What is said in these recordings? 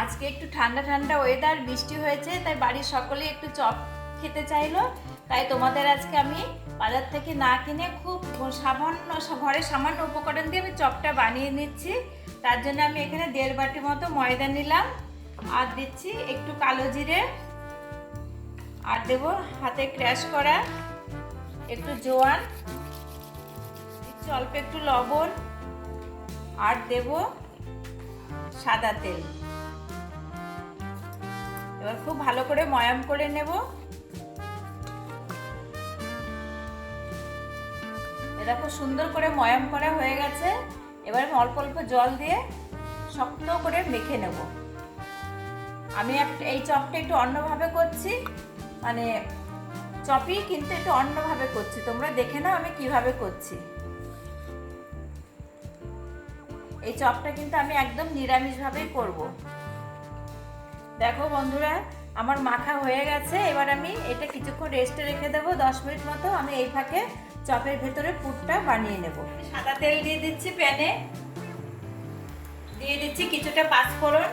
আজকে একটু ঠান্ডা ঠান্ডা ওয়েদার বৃষ্টি হয়েছে, তাই বাড়ির সকলেই একটু চপ খেতে চাইলো। তাই তোমাদের আজকে আমি বাজার থেকে না কিনে খুব সামান্য, ঘরে সামান্য উপকরণ দিয়ে আমি চপটা বানিয়ে নিচ্ছি। তার জন্য আমি এখানে দেড় বাটি মতো ময়দা নিলাম আর দিচ্ছি একটু কালো জিরে। আর দেবো হাতে ক্র্যাশ করা একটু জোয়ান, দিচ্ছি অল্প একটু লবণ, আর দেব সাদা তেল। এবার খুব ভালো করে ময়াম করে নেব। এটা খুব সুন্দর করে ময়াম করা হয়ে গেছে। এবার অল্প অল্প জল দিয়ে শক্ত করে মেখে নেব। আমি এই চপটা একটু অন্যভাবে করছি। মানে চপই কিন্তু একটু অন্যভাবে করছি। তোমরা দেখে নাও আমি কীভাবে করছি। এই চপটা কিন্তু আমি একদম নিরামিষভাবেই করব। দেখো বন্ধুরা, আমার মাখা হয়ে গেছে, এবার আমি এটা কিছুক্ষণ রেস্টে রেখে দেবো, দশ মিনিট মতো আমি এই ফাঁকে চপের ভেতরে পুরটা বানিয়ে নেব। সাদা তেল দিয়ে দিচ্ছি প্যানে। দিয়ে দিচ্ছি কিছুটা পাঁচফোড়ন।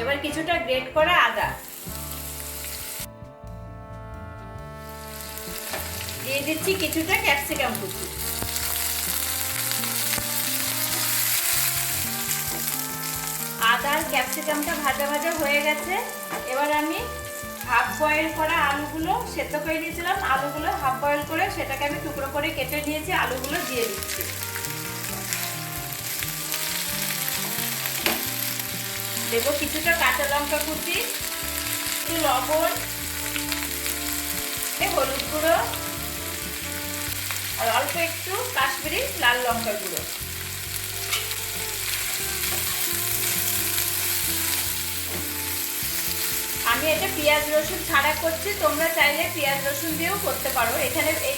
এবার কিছুটা গ্রেট করা আদা। দিয়ে দিচ্ছি কিছুটা ক্যাপসিকাম কুচি। আদা আর ক্যাপসিকামটা ভাজা ভাজা হয়ে গেছে। এবার আমি হাফ বয়েল করা আলুগুলো সেদ্ধ করে দিয়েছিলাম আলুগুলো হাফ বয়েল করে সেটাকে আমি টুকরো করে কেটে নিয়েছি, আলুগুলো দিয়ে দিচ্ছি। দেবো কিছুটা কাঁচা লঙ্কা কুচি, একটু লবণ হলুদ গুঁড়ো, আর অল্প একটু কাশ্মীরি লাল লঙ্কা গুঁড়ো। আমি এটা পেঁয়াজ রসুন ছাড়া করছি, তোমরা চাইলে পেঁয়াজ রসুন দিয়েও করতে পারো। এখানে এই,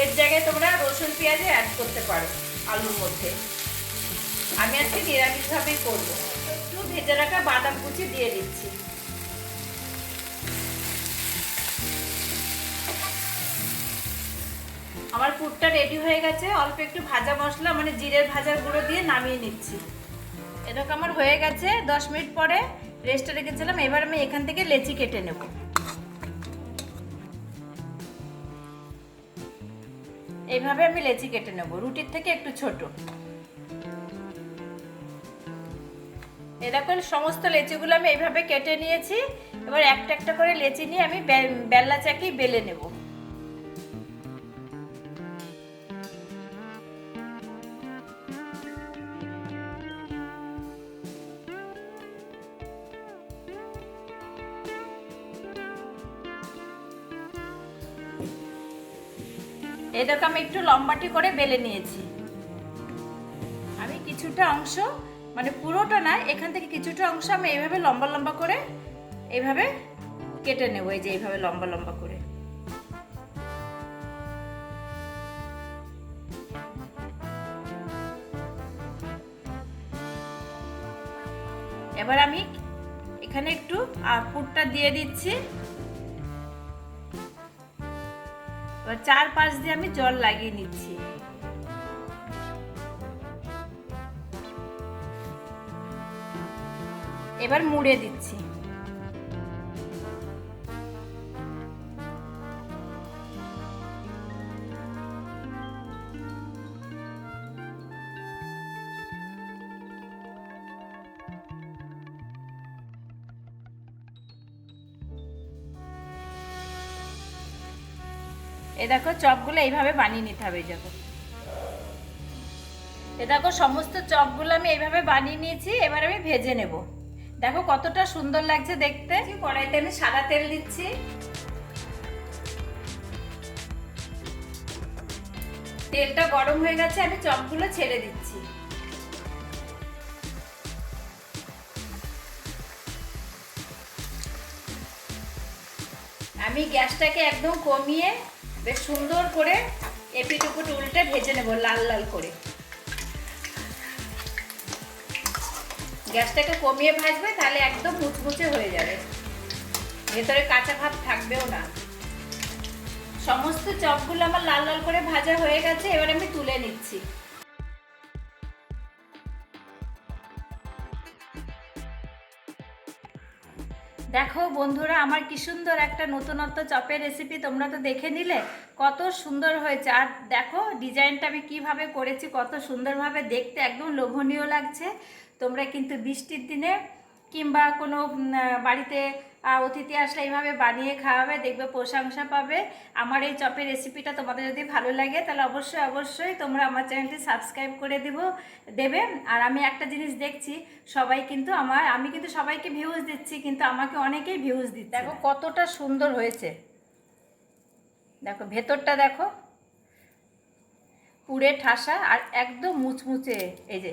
এর জায়গায় তোমরা রসুন পেঁয়াজে অ্যাড করতে পারো আলুর মধ্যে। আমি আজকে নিরামিষভাবেই করব। একটু ভেজে রাখা বাদাম কুচি দিয়ে দিচ্ছি। আমার পুরটা রেডি হয়ে গেছে। অল্প একটু ভাজা মশলা মানে জিরের ভাজার গুঁড়ো দিয়ে নামিয়ে নিচ্ছি। এরকম আমার হয়ে গেছে। দশ মিনিট পরে রেস্টে রেখেছিলাম, এবার আমি এখান থেকে লেচি কেটে নেব। এইভাবে আমি লেচি কেটে নেব, রুটির থেকে একটু ছোট। এরকম সমস্ত লেচিগুলো আমি এইভাবে কেটে নিয়েছি, এবার একটা একটা করে লেচি নিয়ে আমি বেল্লা চাকি বেলে নেব। এদেরকে আমি একটু লম্বাটি করে বেলে নিয়েছি। আমি কিছুটা অংশ মানে পুরোটা না, এখান থেকে কিছুটা অংশ আমি এইভাবে লম্বা লম্বা করে এইভাবে কেটে নেব, এই যে এইভাবে লম্বা লম্বা করে। এবার আমি এখানে একটু পুরটা দিয়ে দিচ্ছি। এবার চার পাশ দিয়ে আমি জল লাগিয়ে নিচ্ছি। এবার মুড়ে দিচ্ছি। এ দেখো চপগুলো এইভাবে বানিয়ে নিতে হবে দেখো। এ দেখো সমস্ত চপগুলো আমি এইভাবে বানিয়ে নিয়েছি, এবার আমি ভেজে নেব। দেখো কতটা সুন্দর লাগছে দেখতে। কড়াইতে আমি সাদা তেল দিচ্ছি। তেলটা গরম হয়ে গেছে, আমি চপগুলো ছেড়ে দিচ্ছি। আমি গ্যাসটাকে একদম কমিয়ে বেশ সুন্দর করে এপিট উপুট উল্টে ভেজে নেব, লাল লাল করে। গ্যাসটাকে কমিয়ে ভাজবে, তাহলে একদম মুচমুচে হয়ে যাবে। ভেতরে কাঁচা ভাব থাকবেও না। সমস্ত চপগুলো আমার লাল লাল করে ভাজা হয়ে গেছে, এবার আমি তুলে নিচ্ছি। দেখো বন্ধুরা, আমার কি সুন্দর একটা নতুনত্ব চপের রেসিপি তোমরা তো দেখে নিলে। কত সুন্দর হয়েছে। আর দেখো, ডিজাইনটা আমি কীভাবে করেছি, কত সুন্দরভাবে দেখতে একদম লোভনীয় লাগছে। তোমরা কিন্তু বৃষ্টির দিনে কিংবা কোনো বাড়িতে অতিথি আসলে এইভাবে বানিয়ে খাওয়াবে, দেখবে প্রশংসা পাবে। আমার এই চপের রেসিপিটা তোমাদের যদি ভালো লাগে, তাহলে অবশ্যই অবশ্যই তোমরা আমার চ্যানেলটি সাবস্ক্রাইব করে দিব, দেবে। আর আমি একটা জিনিস দেখছি, সবাই কিন্তু আমার, আমি কিন্তু সবাইকে ভিউজ দিচ্ছি, কিন্তু আমাকে অনেকেই ভিউজ দিচ্ছে। দেখো কতটা সুন্দর হয়েছে। দেখো ভেতরটা দেখো। পুড়ে ঠাসা আর একদম মুচমুচে, এই যে।